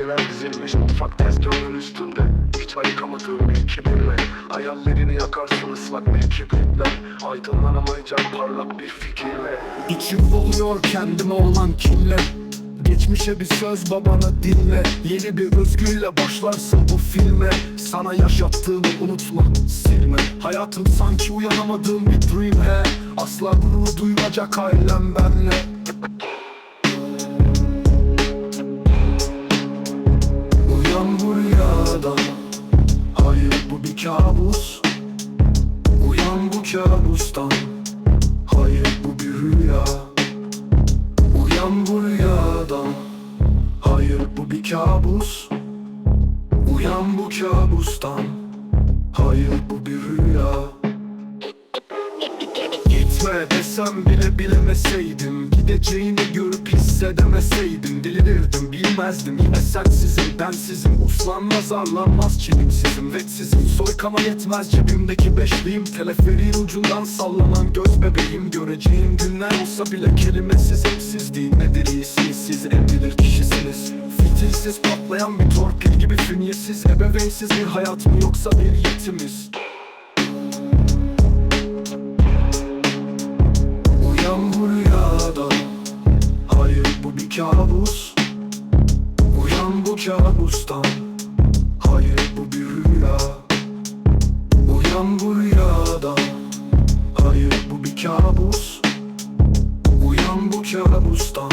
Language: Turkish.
Geceler dizilmiş mutfak tezgahının üstünde. Hiç ayıkamadığım bir kibirle Hayallerini yakarsın ıslak mevkibirler Aydınlanamayacak parlak bir fikirle. İçim doluyor kendime olan kinle Geçmişe bir söz babana dinle. Yeni bir özgüyle başlarsın bu filme. Sana yaşattığımı unutma silme. Hayatım sanki uyanamadığım bir dream he. Asla gurur duymayacak ailem benle kabustan. Hayır bu bir rüya. Uyan bu rüyadan Hayır bu bir kabus. Uyan bu kabustan. Hayır bu bir rüya Bile bilemeseydim Gideceğini görüp hissedemeseydim Delirirdim bilmezdim yine sensizim bensizim Uslanmaz arlanmaz çelimsizim vetsizim Soykama yetmez cebimdeki beşliğim Teleferiğin ucundan sallanan göz bebeğim Göreceğim günler olsa bile kelimesiz hepsiz değil Nedir iyisiniz siz en bilir kişisiniz. Fitilsiz patlayan bir torpil gibi fünyesiz Ebeveynsiz bir hayat mı yoksa bir yetimiz kabus. Uyan bu kabustan. Hayır bu bir rüya Uyan bu rüyadan Hayır bu bir kabus. Uyan bu kabustan